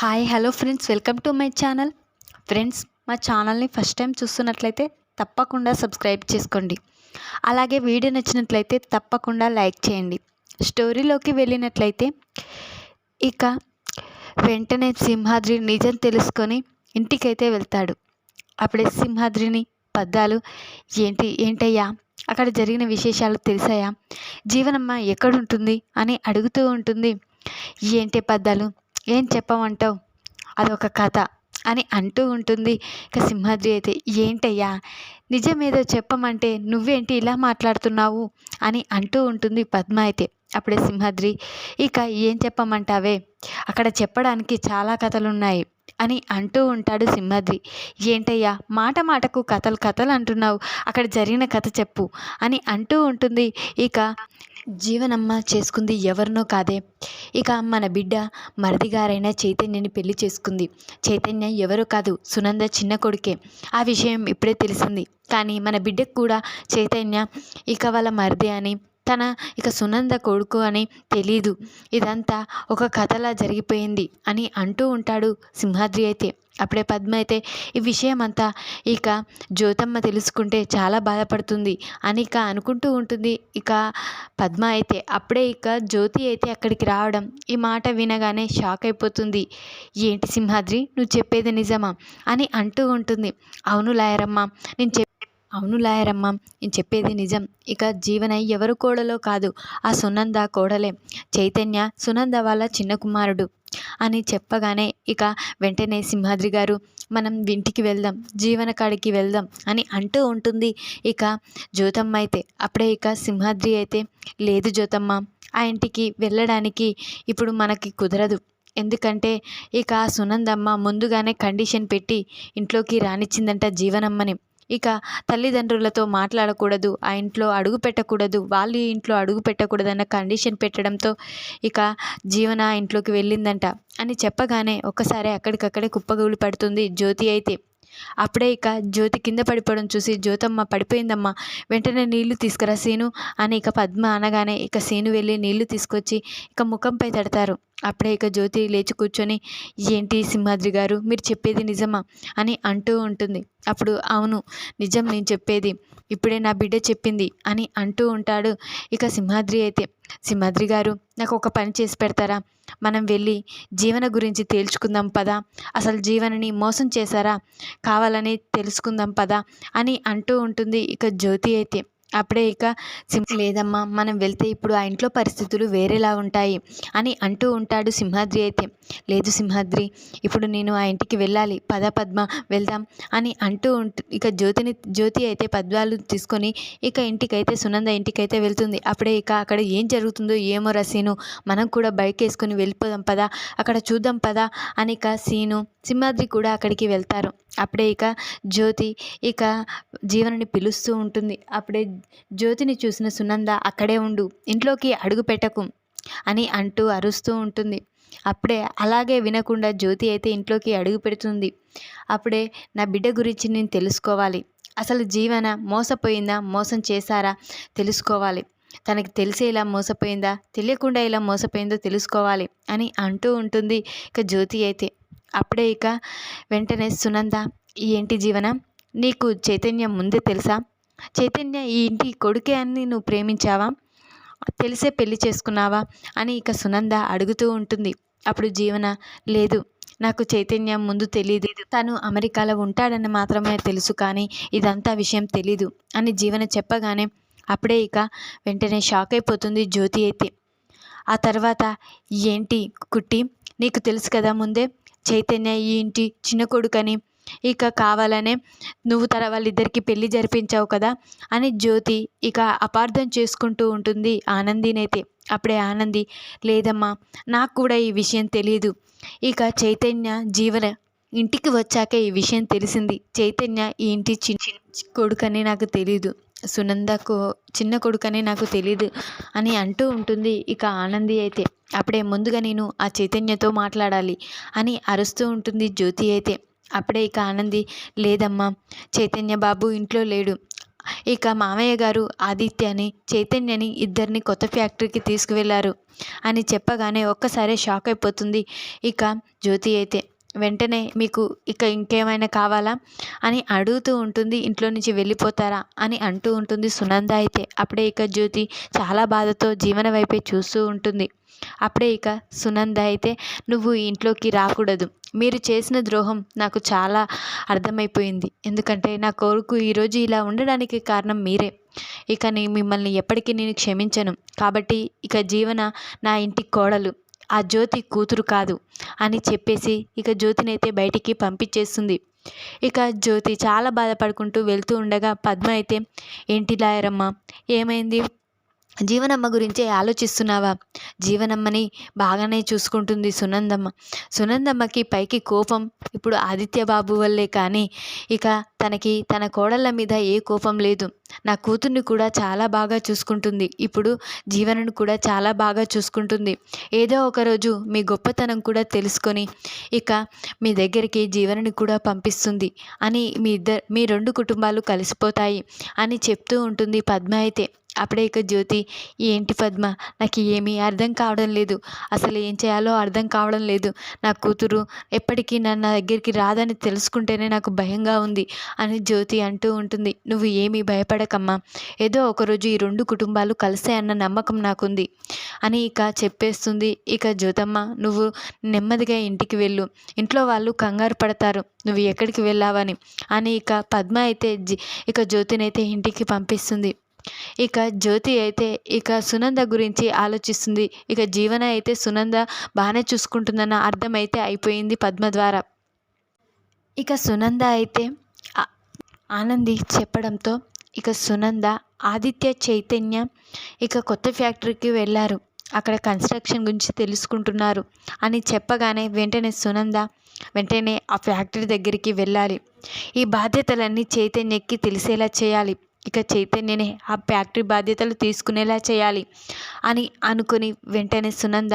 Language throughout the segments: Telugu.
Hi hello friends welcome to my channel friends మా ఛానల్ని ఫస్ట్ టైం చూస్తున్నట్లయితే తప్పకుండా సబ్స్క్రైబ్ చేసుకోండి. అలాగే వీడియో నచ్చినట్లయితే తప్పకుండా లైక్ చేయండి. స్టోరీలోకి వెళ్ళినట్లయితే ఇక వెంటనే సింహాద్రి నిజం తెలుసుకొని ఇంటికైతే వెళ్తాడు. అప్పుడే సింహాద్రిని పద్దాలు ఏంటి ఏంటయ్యా? అక్కడ జరిగిన విశేషాలు తెలిసాయా? జీవనమ్మ ఎక్కడుంటుంది? అని అడుగుతూ ఉంటుంది. ఏంటి పద్దాలు? ఏం చెప్పమంటావు? అదొక కథ అని అంటూ ఉంటుంది. ఇక సింహాద్రి అయితే ఏంటయ్యా? నిజమేదో చెప్పమంటే నువ్వేంటి ఇలా మాట్లాడుతున్నావు? అని అంటూ ఉంటుంది పద్మ అయితే. అప్పుడే సింహాద్రి ఇక ఏం చెప్పమంటావే? అక్కడ చెప్పడానికి చాలా కథలు ఉన్నాయి అని అంటూ ఉంటాడు సింహాద్రి. ఏంటయ్యా మాట మాటకు కథలు కథలు అంటున్నావు. అక్కడ జరిగిన కథ చెప్పు అని అంటూ ఉంటుంది. ఇక జీవనమ్మ చేసుకుంది ఎవరినో కాదే. ఇక మన బిడ్డ మరదిగారైన చైతన్యని పెళ్ళి చేసుకుంది. చైతన్య ఎవరో కాదు సునంద చిన్న కొడుకే. ఆ విషయం ఇప్పుడే తెలిసింది. కానీ మన బిడ్డకు కూడా చైతన్య ఇక వాళ్ళ మరిది అని తన ఇక సునంద కొడుకు అని తెలీదు. ఇదంతా ఒక కథలా జరిగిపోయింది అని అంటూ ఉంటాడు సింహాద్రి అయితే. అప్పుడే పద్మ అయితే ఈ విషయం అంతా ఇక జ్యోతమ్మ తెలుసుకుంటే చాలా బాధపడుతుంది అని ఇక అనుకుంటూ ఉంటుంది ఇక పద్మ అయితే. అప్పుడే ఇక జ్యోతి అయితే అక్కడికి రావడం ఈ మాట వినగానే షాక్ అయిపోతుంది. ఏంటి సింహాద్రి నువ్వు చెప్పేది నిజమా? అని అంటూ ఉంటుంది. అవును లాయరమ్మ నేను చెప్ అవును లాయరమ్మ నేను చెప్పేది నిజం. ఇక జీవన ఎవరు కోడలో కాదు ఆ సునంద కోడలే. చైతన్య సునంద వాళ్ళ చిన్న కుమారుడు అని చెప్పగానే ఇక వెంటనే సింహాద్రి గారు మనం ఇంటికి వెళ్దాం జీవన కాడికి వెళ్దాం అని అంటూ ఉంటుంది. ఇక జ్యోతమ్మ అయితే అప్పుడే ఇక సింహాద్రి అయితే లేదు జ్యోతమ్మ ఆ ఇంటికి వెళ్ళడానికి ఇప్పుడు మనకి కుదరదు. ఎందుకంటే ఇక సునందమ్మ ముందుగానే కండిషన్ పెట్టి ఇంట్లోకి రానిచ్చిందంట జీవనమ్మని. ఇక తల్లిదండ్రులతో మాట్లాడకూడదు ఆ ఇంట్లో అడుగు పెట్టకూడదు వాళ్ళ ఇంట్లో అడుగు పెట్టకూడదన్న కండిషన్ పెట్టడంతో ఇక జీవన ఇంట్లోకి వెళ్ళిందంట. అని చెప్పగానే ఒక్కసారి అక్కడికక్కడే కుప్పగూలు పడుతుంది జ్యోతి అయితే. అప్పుడే ఇక జ్యోతి కింద పడిపోవడం చూసి జ్యోతమ్మ పడిపోయిందమ్మా వెంటనే నీళ్ళు తీసుకురా సీను అని ఇక పద్మ అనగానే ఇక సీను వెళ్ళి నీళ్ళు తీసుకొచ్చి ఇక ముఖంపై తడతారు. అప్పుడే ఇక జ్యోతి లేచి కూర్చొని ఏంటి సింహాద్రి గారు? మీరు చెప్పేది నిజమా? అని అంటూ ఉంటుంది. అప్పుడు అవును నిజం నేను చెప్పేది. ఇప్పుడే నా బిడ్డ చెప్పింది అని అంటూ ఉంటాడు ఇక సింహాద్రి అయితే. సింహాద్రి గారు నాకు ఒక పని చేసి పెడతారా? మనం వెళ్ళి జీవన గురించి తేల్చుకుందాం పదా? అసలు జీవనని మోసం చేశారా? కావాలని తెలుసుకుందాం పదా? అని అంటూ ఉంటుంది ఇక జ్యోతి అయితే. అప్పుడే ఇక సింహ లేదమ్మా మనం వెళ్తే ఇప్పుడు ఆ ఇంట్లో పరిస్థితులు వేరేలా ఉంటాయి అని అంటూ ఉంటాడు సింహాద్రి అయితే. లేదు సింహాద్రి ఇప్పుడు నేను ఆ ఇంటికి వెళ్ళాలి పద పద్మ వెళ్దాం అని అంటూ ఉంటు ఇక జ్యోతిని జ్యోతి అయితే పద్మాలు తీసుకొని ఇక ఇంటికైతే సునంద ఇంటికైతే వెళ్తుంది. అప్పుడే ఇక అక్కడ ఏం జరుగుతుందో ఏమో రసీను మనం కూడా బైక్ వేసుకొని వెళ్ళిపోదాం పదా అక్కడ చూద్దాం పదా అని ఇక సీను సింహాద్రి కూడా అక్కడికి వెళ్తారు. అప్పుడే ఇక జ్యోతి ఇక జీవనని పిలుస్తూ ఉంటుంది. అప్పుడే జ్యోతిని చూసిన సునంద అక్కడే ఉండు ఇంట్లోకి అడుగు పెట్టకు అని అంటూ అరుస్తూ ఉంటుంది. అప్పుడే అలాగే వినకుండా జ్యోతి అయితే ఇంట్లోకి అడుగు పెడుతుంది. అప్పుడే నా బిడ్డ గురించి నేను తెలుసుకోవాలి. అసలు జీవన మోసపోయిందా మోసం చేశారా తెలుసుకోవాలి. తనకి తెలిసి ఇలా మోసపోయిందా తెలియకుండా ఇలా మోసపోయిందో తెలుసుకోవాలి అని అంటూ ఉంటుంది ఇక జ్యోతి అయితే. అప్పుడే ఇక వెంటనే సునంద ఏంటి జీవన నీకు చైతన్యం ముందే తెలుసా? చైతన్య ఈ ఇంటి కొడుకే అని నువ్వు ప్రేమించావా? తెలిసే పెళ్ళి చేసుకున్నావా? అని ఇక సునంద అడుగుతూ ఉంటుంది. అప్పుడు జీవన లేదు నాకు చైతన్యం ముందు తెలియదు తను అమెరికాలో ఉంటాడని మాత్రమే తెలుసు కానీ ఇదంతా విషయం తెలీదు అని జీవన చెప్పగానే అప్పుడే ఇక వెంటనే షాక్ అయిపోతుంది జ్యోతి అయితే. ఆ తర్వాత ఏంటి కుట్టి నీకు తెలుసు కదా ముందే చైతన్య ఈ ఇంటి చిన్న కొడుకని ఇక కావాలనే నువ్వు తర వాళ్ళిద్దరికి పెళ్ళి జరిపించావు కదా అని జ్యోతి ఇక అపార్థం చేసుకుంటూ ఉంటుంది ఆనందినైతే. అప్పుడే ఆనంది లేదమ్మా నాకు కూడా ఈ విషయం తెలియదు ఇక చైతన్య జీవన ఇంటికి వచ్చాక ఈ విషయం తెలిసింది. చైతన్య ఈ ఇంటి చిన్న కొడుకని నాకు తెలీదు. సునందకు చిన్న కొడుకనే నాకు తెలీదు అని అంటూ ఉంటుంది ఇక ఆనంది అయితే. అప్పుడే ముందుగా నేను ఆ చైతన్యతో మాట్లాడాలి అని అరుస్తూ ఉంటుంది జ్యోతి అయితే. అప్పుడే ఇక ఆనంది లేదమ్మా చైతన్య బాబు ఇంట్లో లేడు. ఇక మామయ్య గారు ఆదిత్యని చైతన్యని ఇద్దరిని కొత్త ఫ్యాక్టరీకి తీసుకువెళ్ళారు అని చెప్పగానే ఒక్కసారే షాక్ అయిపోతుంది ఇక జ్యోతి అయితే. వెంటనే మీకు ఇక ఇంకేమైనా కావాలా? అని అడుగుతూ ఉంటుంది. ఇంట్లో నుంచి వెళ్ళిపోతారా? అని అంటూ ఉంటుంది సునంద అయితే. అప్పుడే ఇక జ్యోతి చాలా బాధతో జీవన వైపే చూస్తూ ఉంటుంది. అప్పుడే ఇక సునంద అయితే నువ్వు ఇంట్లోకి రాకూడదు. మీరు చేసిన ద్రోహం నాకు చాలా అర్థమైపోయింది. ఎందుకంటే నా కొడుకు ఈరోజు ఇలా ఉండడానికి కారణం మీరే. ఇక నేను మిమ్మల్ని ఎప్పటికీ నేను క్షమించను. కాబట్టి ఇక జీవన నా ఇంటి కోడలు. ఆ జ్యోతి కూతురు కాదు అని చెప్పేసి ఇక జ్యోతిని అయితే బయటికి పంపించేస్తుంది. ఇక జ్యోతి చాలా బాధపడుకుంటూ వెళ్తూ ఉండగా పద్మ అయితే ఏంటి లాయరమ్మ ఏమైంది? జీవనమ్మ గురించే ఆలోచిస్తున్నావా? జీవనమ్మని బాగానే చూసుకుంటుంది సునందమ్మ. సునందమ్మకి పైకి కోపం ఇప్పుడు ఆదిత్య బాబు వల్లే కానీ ఇక తనకి తన కోడళ్ళ మీద ఏ కోపం లేదు. నా కూతుర్ని కూడా చాలా బాగా చూసుకుంటుంది. ఇప్పుడు జీవనను కూడా చాలా బాగా చూసుకుంటుంది. ఏదో ఒకరోజు మీ గొప్పతనం కూడా తెలుసుకొని ఇక మీ దగ్గరికి జీవనని కూడా పంపిస్తుంది అని మీ ఇద్దరు మీ రెండు కుటుంబాలు కలిసిపోతాయి అని చెప్తూ ఉంటుంది పద్మ అయితే అప్పుడే ఇక జ్యోతి ఏంటి పద్మ? నాకు ఏమీ అర్థం కావడం లేదు. అసలు ఏం చేయాలో అర్థం కావడం లేదు. నా కూతురు ఎప్పటికీ నన్ను దగ్గరికి రాదని తెలుసుకుంటేనే నాకు భయంగా ఉంది అని జ్యోతి అంటూ ఉంటుంది. నువ్వు ఏమీ భయపడకమ్మా. ఏదో ఒకరోజు ఈ రెండు కుటుంబాలు కలిసాయన్న నమ్మకం నాకుంది అని ఇక చెప్పేస్తుంది. ఇక జ్యోతమ్మ నువ్వు నెమ్మదిగా ఇంటికి వెళ్ళు. ఇంట్లో వాళ్ళు కంగారు పడతారు. నువ్వు ఎక్కడికి వెళ్ళావని అని ఇక పద్మ అయితే జి ఇక జ్యోతిని అయితే ఇంటికి పంపిస్తుంది. ఇక జ్యోతి అయితే ఇక సునంద గురించి ఆలోచిస్తుంది. ఇక జీవన అయితే సునంద బాగానే చూసుకుంటుందన్న అర్థమైతే అయిపోయింది పద్మ ద్వారా. ఇక సునంద అయితే ఆనంది చెప్పడంతో ఇక సునంద ఆదిత్య చైతన్య ఇక కొత్త ఫ్యాక్టరీకి వెళ్ళారు అక్కడ కన్స్ట్రక్షన్ గురించి తెలుసుకుంటున్నారు అని చెప్పగానే వెంటనే సునంద వెంటనే ఆ ఫ్యాక్టరీ దగ్గరికి వెళ్ళాలి. ఈ బాధ్యతలన్నీ చైతన్యకి తెలిసేలా చేయాలి. ఇక చైతన్యనే ఆ ఫ్యాక్టరీ బాధ్యతలు తీసుకునేలా చేయాలి అని అనుకుని వెంటనే సునంద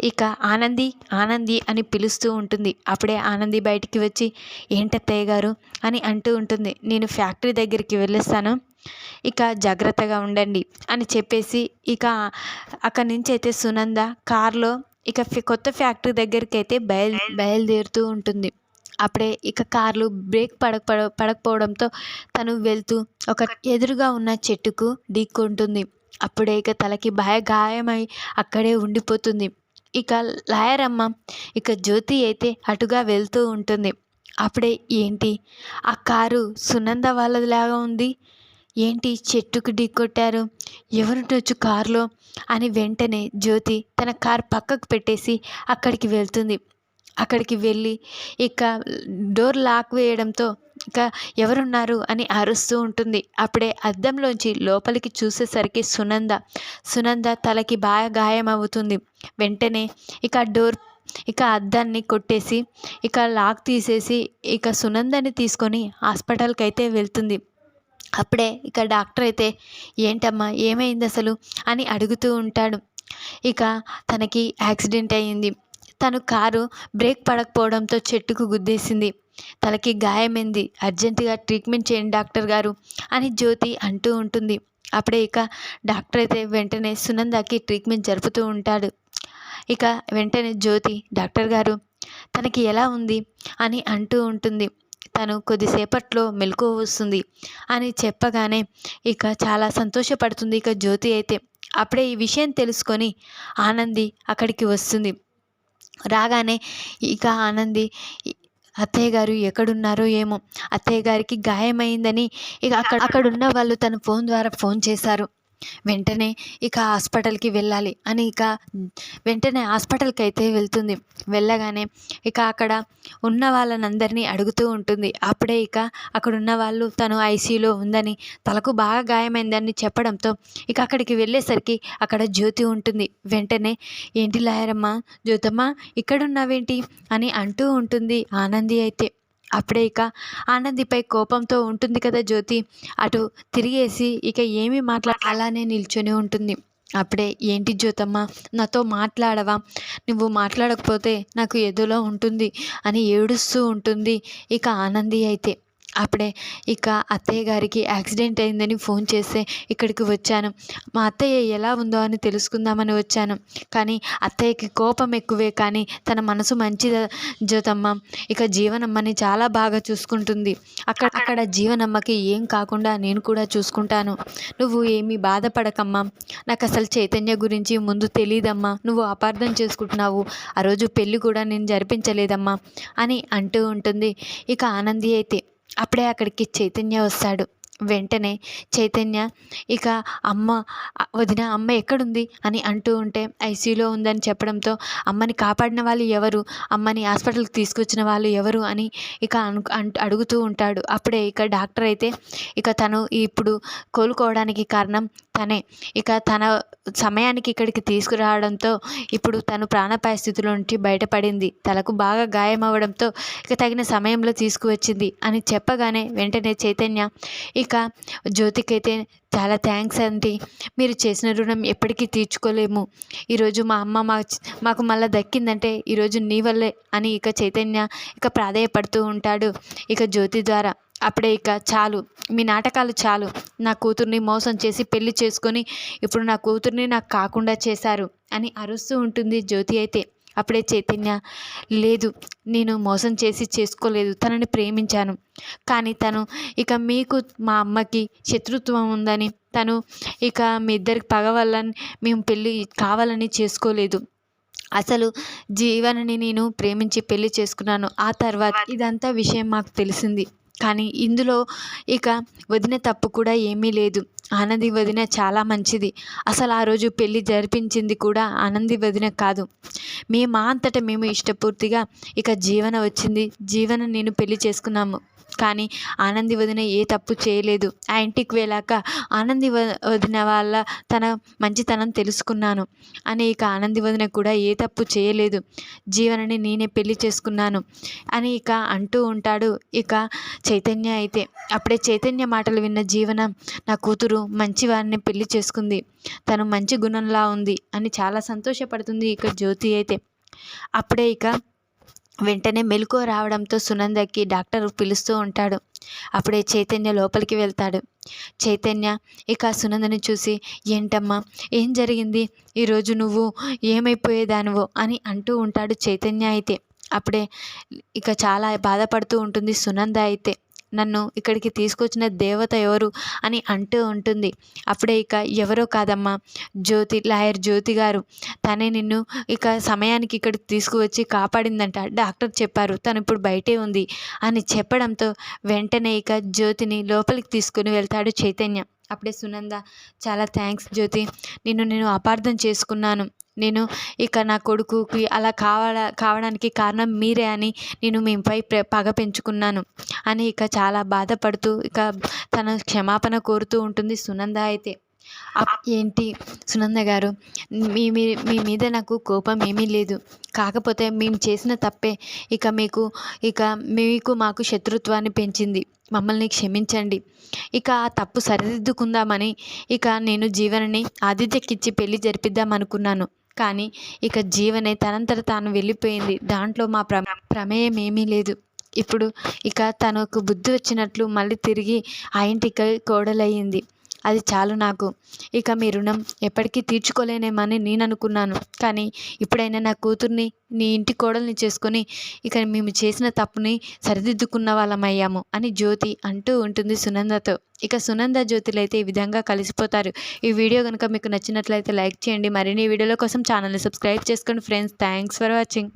ఇక ఆనంది ఆనంది అని పిలుస్తూ ఉంటుంది. అప్పుడే ఆనంది బయటికి వచ్చి ఏంటత్తయ్య గారు? అని అంటూ ఉంటుంది. నేను ఫ్యాక్టరీ దగ్గరికి వెళ్ళొస్తాను. ఇక జాగ్రత్తగా ఉండండి అని చెప్పేసి ఇక అక్కడి నుంచి అయితే సునంద కార్లో ఇక ఫి- కొత్త ఫ్యాక్టరీ దగ్గరికి అయితే బయలు బయలుదేరుతూ ఉంటుంది. అప్పుడే ఇక కార్లు బ్రేక్ పడక పడ- పడకపోవడంతో తను వెళ్తూ ఒక ఎదురుగా ఉన్న చెట్టుకు ఢీక్కుంటుంది అప్పుడే ఇక తలకి భయ గాయమై అక్కడే ఉండిపోతుంది. ఇక లాయరమ్మ ఇక జ్యోతి అయితే అటుగా వెళ్తూ ఉంటుంది. అప్పుడే ఏంటి? ఆ కారు సునంద వాళ్ళదిలాగా ఉంది? ఏంటి చెట్టుకు ఢీకొట్టారు? ఎవరుండొచ్చు కారులో? అని వెంటనే జ్యోతి తన కార్ పక్కకు పెట్టేసి అక్కడికి వెళ్తుంది. అక్కడికి వెళ్ళి ఇక డోర్ లాక్ వేయడంతో ఇక ఎవరున్నారు అని అరుస్తూ ఉంటుంది. అప్పుడే అద్దంలోంచి లోపలికి చూసేసరికి సునంద సునంద తలకి బాగా గాయం అవుతుంది. వెంటనే ఇక డోర్ ఇక అద్దాన్ని కొట్టేసి ఇక లాక్ తీసేసి ఇక సునందని తీసుకొని హాస్పిటల్కి అయితే వెళ్తుంది. అప్పుడే ఇక డాక్టర్ అయితే ఏంటమ్మా ఏమైంది అసలు అని అడుగుతూ ఉంటాడు. ఇక తనకి యాక్సిడెంట్ అయ్యింది. తను కారు బ్రేక్ పడకపోవడంతో చెట్టుకు గుద్దేసింది. తనకి గాయమైంది. అర్జెంటుగా ట్రీట్మెంట్ చేయండి డాక్టర్ గారు అని జ్యోతి అంటూ ఉంటుంది. అప్పుడే ఇక డాక్టర్ అయితే వెంటనే సునందకి ట్రీట్మెంట్ జరుపుతూ ఉంటాడు. ఇక వెంటనే జ్యోతి డాక్టర్ గారు తనకి ఎలా ఉంది అని అంటూ ఉంటుంది. తను కొద్దిసేపట్లో మెలకువ వస్తుంది అని చెప్పగానే ఇక చాలా సంతోషపడుతుంది ఇక జ్యోతి అయితే. అప్పుడే ఈ విషయం తెలుసుకొని ఆనంది అక్కడికి వస్తుంది. రాగానే ఇక ఆనంది అత్తయ్య గారు ఎక్కడున్నారో ఏమో అత్తయ్య గారికి గాయమైందని ఇక అక్కడ అక్కడున్న వాళ్ళు తన ఫోన్ ద్వారా ఫోన్ చేశారు. వెంటనే ఇక హాస్పిటల్కి వెళ్ళాలి అని ఇక వెంటనే హాస్పిటల్కి అయితే వెళ్తుంది. వెళ్ళగానే ఇక అక్కడ ఉన్న వాళ్ళనందరినీ అడుగుతూ ఉంటుంది. అప్పుడే ఇక అక్కడ ఉన్న వాళ్ళు తను ఐసీయూలో ఉందని తలకు బాగా గాయమైందని చెప్పడంతో ఇక అక్కడికి వెళ్ళేసరికి అక్కడ జ్యోతి ఉంటుంది. వెంటనే ఏంటి లాయరమ్మ జ్యోతమ్మ ఇక్కడున్నావేంటి? అని అంటూ ఉంటుంది ఆనంది అయితే. అప్పుడే ఇక ఆనందిపై కోపంతో ఉంటుంది కదా జ్యోతి. అటు తిరిగేసి ఇక ఏమీ మాట్లాడ అలానే నిల్చొని ఉంటుంది. అప్పుడే ఏంటి జ్యోతమ్మ నాతో మాట్లాడవా? నువ్వు మాట్లాడకపోతే నాకు ఎదులో ఉంటుంది అని ఏడుస్తూ ఉంటుంది ఇక ఆనంది అయితే. అప్పుడే ఇక అత్తయ్య గారికి యాక్సిడెంట్ అయిందని ఫోన్ చేస్తే ఇక్కడికి వచ్చాను. మా అత్తయ్య ఎలా ఉందో అని తెలుసుకుందామని వచ్చాను. కానీ అత్తయ్యకి కోపం ఎక్కువే కానీ తన మనసు మంచిది జ్యోతమ్మ ఇక జీవనమ్మని చాలా బాగా చూసుకుంటుంది. అక్కడ అక్కడ జీవనమ్మకి ఏం కాకుండా నేను కూడా చూసుకుంటాను. నువ్వు ఏమీ బాధపడకమ్మా. నాకు అసలు చైతన్య గురించి ముందు తెలియదమ్మా నువ్వు అపార్థం చేసుకుంటున్నావు. ఆ రోజు పెళ్ళి కూడా నేను జరిపించలేదమ్మా అని అంటూ ఉంటుంది. ఇక ఆనంది అయితే అప్పుడే అక్కడికి చైతన్య వస్తాడు. వెంటనే చైతన్య ఇక అమ్మ వదిన అమ్మ ఎక్కడుంది? అని అంటూ ఉంటే ఐసీయూలో ఉందని చెప్పడంతో అమ్మని కాపాడిన వాళ్ళు ఎవరు? అమ్మని హాస్పిటల్కి తీసుకొచ్చిన వాళ్ళు ఎవరు? అని ఇక అడుగుతూ ఉంటాడు. అప్పుడే ఇక డాక్టర్ అయితే ఇక తను ఇప్పుడు కోలుకోవడానికి కారణం తనే. ఇక తన సమయానికి ఇక్కడికి తీసుకురావడంతో ఇప్పుడు తను ప్రాణపాయ స్థితిలో నుండి బయటపడింది. తలకు బాగా గాయం అవ్వడంతో ఇక తగిన సమయంలో తీసుకువచ్చింది అని చెప్పగానే వెంటనే చైతన్య ఇక జ్యోతికైతే చాలా థ్యాంక్స్ అండి మీరు చేసిన రుణం ఎప్పటికీ తీర్చుకోలేము. ఈరోజు మా అమ్మ మా మాకు మళ్ళీ దక్కిందంటే ఈరోజు నీ వల్లే అని ఇక చైతన్య ఇక ప్రాధాయపడుతూ ఉంటాడు. ఇక జ్యోతి ద్వారా అప్పుడే ఇక చాలు. మీ నాటకాలు చాలు. నా కూతుర్ని మోసం చేసి పెళ్ళి చేసుకొని ఇప్పుడు నా కూతుర్ని నాకు కాకుండా చేశారు అని అరుస్తూ ఉంటుంది జ్యోతి అయితే. అప్పుడే చైతన్య లేదు నేను మోసం చేసి చేసుకోలేదు తనని ప్రేమించాను. కానీ తను ఇక మీకు మా అమ్మకి శత్రుత్వం ఉందని తను ఇక మీ ఇద్దరికి పగ మేము పెళ్ళి కావాలని చేసుకోలేదు. అసలు జీవనని నేను ప్రేమించి పెళ్ళి చేసుకున్నాను. ఆ తర్వాత ఇదంతా విషయం మాకు తెలిసింది. కానీ ఇందులో ఇక వదిన తప్పు కూడా ఏమీ లేదు. ఆనంది వదిన చాలా మంచిది. అసలు ఆ రోజు పెళ్ళి జరిపించింది కూడా ఆనంది వదిన కాదు. మేము అంతటా మేము ఇష్టపూర్తిగా ఇక జీవన వచ్చింది. జీవన నేను పెళ్ళి చేసుకున్నాము. కానీ ఆనంది వదిన ఏ తప్పు చేయలేదు. ఆ ఇంటికి వెళ్ళాక ఆనంది వదిన వాళ్ళ తన మంచితనం తెలుసుకున్నాను. అని ఇక ఆనంది వదిన కూడా ఏ తప్పు చేయలేదు. జీవనని నేనే పెళ్ళి చేసుకున్నాను. అని ఇక అంటూ ఉంటాడు ఇక చైతన్య అయితే. అప్పుడే చైతన్య మాటలు విన్న జీవన నా కూతురు మంచివారిని పెళ్ళి చేసుకుంది. తను మంచి గుణంలా ఉంది అని చాలా సంతోషపడుతుంది ఇక జ్యోతి అయితే. అప్పుడే ఇక వెంటనే మెలకువ రావడంతో సునందకి డాక్టర్ పిలుస్తూ ఉంటాడు. అప్పుడే చైతన్య లోపలికి వెళ్తాడు. చైతన్య ఇక సునందని చూసి ఏంటమ్మా ఏం జరిగింది? ఈరోజు నువ్వు ఏమైపోయేదానివో? అని అంటూ ఉంటాడు చైతన్య అయితే. అప్పుడే ఇక చాలా బాధపడుతూ ఉంటుంది సునంద అయితే. నన్ను ఇక్కడికి తీసుకొచ్చిన దేవత ఎవరు అని అంటూ ఉంటుంది. అప్పుడే ఇక ఎవరో కాదమ్మా జ్యోతి లాయర్ జ్యోతి గారు. తనే నిన్ను ఇక సమయానికి ఇక్కడికి తీసుకువచ్చి కాపాడిందంట. డాక్టర్ చెప్పారు తను ఇప్పుడు బయటే ఉంది అని చెప్పడంతో వెంటనే ఇక జ్యోతిని లోపలికి తీసుకుని వెళ్తాడు చైతన్య. అప్పుడే సునంద చాలా థ్యాంక్స్ జ్యోతి నిన్ను నేను అపార్థం చేసుకున్నాను. నేను ఇక నా కొడుకుకి అలా కావాల కావడానికి కారణం మీరే అని నేను మీపై పగ పెంచుకున్నాను అని ఇక చాలా బాధపడుతూ ఇక తన క్షమాపణ కోరుతూ ఉంటుంది సునంద అయితే. ఏంటి సునంద గారు? మీ మీ మీద నాకు కోపం ఏమీ లేదు. కాకపోతే మేము చేసిన తప్పే. ఇక మీకు ఇక మీకు మాకు శత్రుత్వాన్ని పెంచింది. మమ్మల్ని క్షమించండి. ఇక ఆ తప్పు సరిదిద్దుకుందామని ఇక నేను జీవనని ఆదిత్యకిచ్చి పెళ్ళి జరిపిద్దాం అనుకున్నాను కానీ ఇక జీవనే తనంతట తాను వెళ్ళిపోయింది. దాంట్లో మా ప్ర ప్రమేయం ఏమీ లేదు. ఇప్పుడు ఇక తనకు బుద్ధి వచ్చినట్లు మళ్ళీ తిరిగి ఆ ఇంటికి కోడలయ్యింది. అది చాలు నాకు. ఇక మీ రుణం ఎప్పటికీ తీర్చుకోలేనేమని నేను అనుకున్నాను కానీ ఇప్పుడైనా నా కూతుర్ని నీ ఇంటి కోడల్ని చేసుకొని ఇక మేము చేసిన తప్పుని సరిదిద్దుకున్న వాళ్ళమయ్యాము అని జ్యోతి అంటూ ఉంటుంది సునందతో. ఇక సునంద జ్యోతిలు అయితే ఈ విధంగా కలిసిపోతారు. ఈ వీడియో కనుక మీకు నచ్చినట్లయితే లైక్ చేయండి. మరిన్ని వీడియోల కోసం ఛానల్ని సబ్స్క్రైబ్ చేసుకోండి ఫ్రెండ్స్. Thanks for watching.